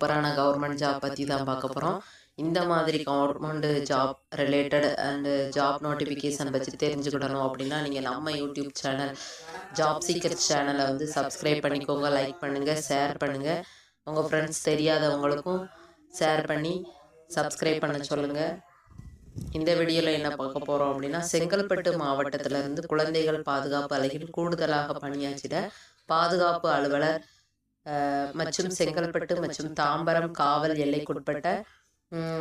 சூப்பரான government job பற்றி தான் பார்க்க போகிறோம் இந்த மாதிரி government job related and job notification பற்றி தெரிஞ்சுக்கிடணும் அப்படின்னா நீங்கள் நம்ம யூடியூப் சேனல் ஜாப் சீக்கர் சேனலை வந்து சப்ஸ்கிரைப் பண்ணிக்கோங்க லைக் பண்ணுங்கள் ஷேர் பண்ணுங்கள் உங்கள் ஃப்ரெண்ட்ஸ் தெரியாதவங்களுக்கும் ஷேர் பண்ணி சப்ஸ்கிரைப் பண்ண சொல்லுங்கள் இந்த வீடியோவில் என்ன பார்க்க போகிறோம் அப்படின்னா செங்கல்பட்டு மாவட்டத்திலிருந்து குழந்தைகள் பாதுகாப்பு அலையில் கூடுதலாக பணியாற்றிட பாதுகாப்பு அலுவலர் மற்றும் செங்கல்பட்டு மற்றும் தாம்பரம் காவல் எல்லைக்குட்பட்ட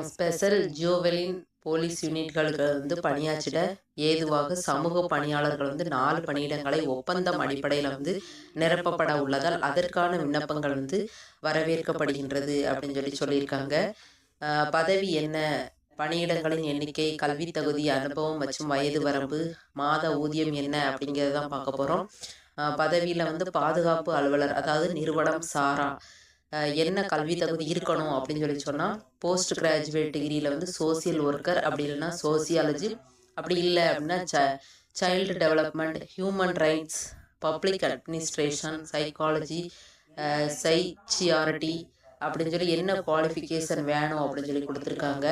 ஸ்பெஷல் ஜுவலின் போலீஸ் யூனிட்களுக்கு வந்து பணியாற்றிட ஏதுவாக சமூக பணியாளர்கள் வந்து நாலு பணியிடங்களை ஒப்பந்தம் அடிப்படையில் வந்து நிரப்பப்பட உள்ளதால் அதற்கான விண்ணப்பங்கள் வந்து வரவேற்கப்படுகின்றது அப்படின்னு சொல்லி சொல்லியிருக்காங்க. பதவி என்ன? பணியிடங்களின் எண்ணிக்கை கல்வி தகுதி அனுபவம் மற்றும் வயது வரம்பு மாத ஊதியம் என்ன அப்படிங்கிறத தான் பார்க்க போகிறோம் பதவியில் வந்து பாதுகாப்பு அலுவலர் அதாவது நிறுவனம் சாரா. என்ன கல்வி தகுதி இருக்கணும் அப்படின்னு சொல்லி சொன்னால் போஸ்ட் கிராஜுவேட் டிகிரியில் வந்து சோசியல் ஒர்க்கர் அப்படி இல்லைன்னா சோசியாலஜி அப்படி இல்லை அப்படின்னா ச child development human rights public administration psychology சைச்சியாரிட்டி அப்படின்னு சொல்லி என்ன குவாலிஃபிகேஷன் வேணும் அப்படின்னு சொல்லி கொடுத்துருக்காங்க.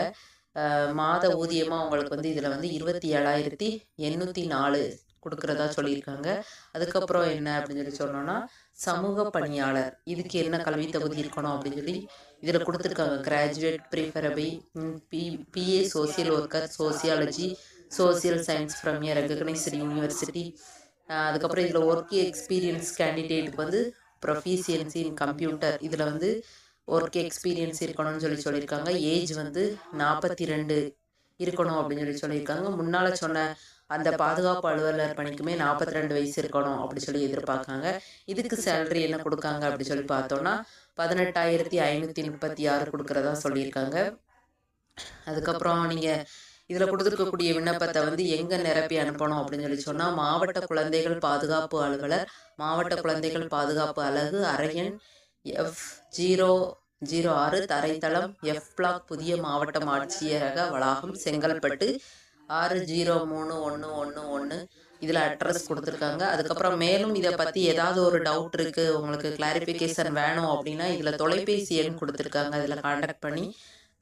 மாத ஊதியமாக உங்களுக்கு வந்து இதில் வந்து இருபத்தி ஏழாயிரத்தி எண்ணூற்றி நாலு கொடுக்குறதா சொல்லியிருக்காங்க. அதுக்கப்புறம் என்ன அப்படின்னு சொல்லி சொன்னோன்னா சமூக பணியாளர் இதுக்கு என்ன கல்வி தகுதி இருக்கணும் அப்படின்னு சொல்லி இதில் கொடுத்துருக்காங்க. Graduate preferable B BA social worker sociology social science from a recognised university அதுக்கப்புறம் இதில் ஒர்க் எக்ஸ்பீரியன்ஸ் கேண்டிடேட்டுக்கு வந்து ப்ரொஃபிஷியன்சி இன் கம்ப்யூட்டர் இதில் வந்து ஒர்க் எக்ஸ்பீரியன்ஸ் இருக்கணும்னு சொல்லி சொல்லியிருக்காங்க. ஏஜ் வந்து நாற்பத்தி ரெண்டு இருக்கணும் அப்படின்னு சொல்லி சொல்லியிருக்காங்க. முன்னால் சொன்ன அந்த பாதுகாப்பு அலுவலர் பணிக்குமே நாற்பத்தி ரெண்டு வயசு இருக்கணும் அப்படி சொல்லி எதிர்பார்க்காங்க. இதுக்கு சேலரி என்ன கொடுக்காங்க அப்படி சொல்லி பார்த்தோன்னா பதினெட்டாயிரத்தி ஐநூற்றி முப்பத்தி ஆறு கொடுக்குறதா சொல்லியிருக்காங்க. அதுக்கப்புறம் நீங்கள் இதில் கொடுத்துருக்கக்கூடிய விண்ணப்பத்தை வந்து எங்கே நிரப்பி அனுப்பணும் அப்படின்னு சொல்லி சொன்னால் மாவட்ட குழந்தைகள் பாதுகாப்பு அலுவலர் மாவட்ட குழந்தைகள் பாதுகாப்பு அலகு அரையன் எஃப் ஜீரோ ஜீரோ ஆறு தரைத்தளம் எஃப் பிளாக் புதிய மாவட்டம் ஆட்சியரக வளாகம் செங்கல்பட்டு ஆறு ஜீரோ மூணு ஒன்று ஒன்று ஒன்று. இதில் அட்ரஸ் கொடுத்துருக்காங்க. அதுக்கப்புறம் மேலும் இதை பற்றி ஏதாவது ஒரு டவுட் இருக்குது உங்களுக்கு கிளாரிஃபிகேஷன் வேணும் அப்படின்னா இதில் தொலைபேசி எண் கொடுத்துருக்காங்க. இதில் காண்டாக்ட் பண்ணி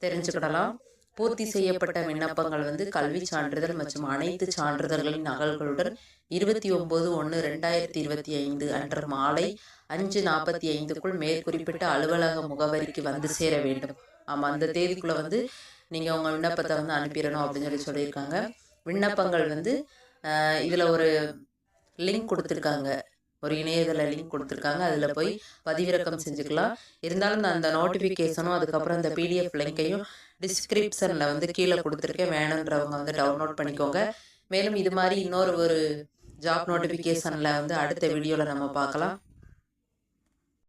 தெரிஞ்சுக்கிடலாம். பூர்த்தி செய்யப்பட்ட விண்ணப்பங்கள் வந்து கல்வி சான்றிதழ் மற்றும் அனைத்து சான்றிதழ்களின் நகல்களுடன் இருபத்தி ஒம்பது ஒன்று ரெண்டாயிரத்தி இருபத்தி ஐந்து அன்று மாலை அஞ்சு நாற்பத்தி ஐந்துக்குள் மேற்குறிப்பிட்ட அலுவலக முகவரிக்கு வந்து சேர வேண்டும். ஆமாம் அந்த தேதிக்குள்ளே வந்து நீங்கள் உங்கள் விண்ணப்பத்தை வந்து அனுப்பிடணும் அப்படின்னு சொல்லி சொல்லியிருக்காங்க. விண்ணப்பங்கள் வந்து இதில் ஒரு லிங்க் கொடுத்துருக்காங்க. ஒரு இணையதள லிங்க் கொடுத்துருக்காங்க. அதில் போய் பதிவிறக்கம் செஞ்சுக்கலாம். இருந்தாலும் நான் அந்த நோட்டிஃபிகேஷனும் அதுக்கப்புறம் இந்த பிடிஎஃப் லிங்கையும் டிஸ்கிரிப்ஷனில் வந்து கீழே கொடுத்துருக்கேன். வேணுன்றவங்க வந்து டவுன்லோட் பண்ணிக்கோங்க. மேலும் இது மாதிரி இன்னொரு ஒரு ஜாப் நோட்டிஃபிகேஷனில் வந்து அடுத்த வீடியோவில் நம்ம பார்க்கலாம்.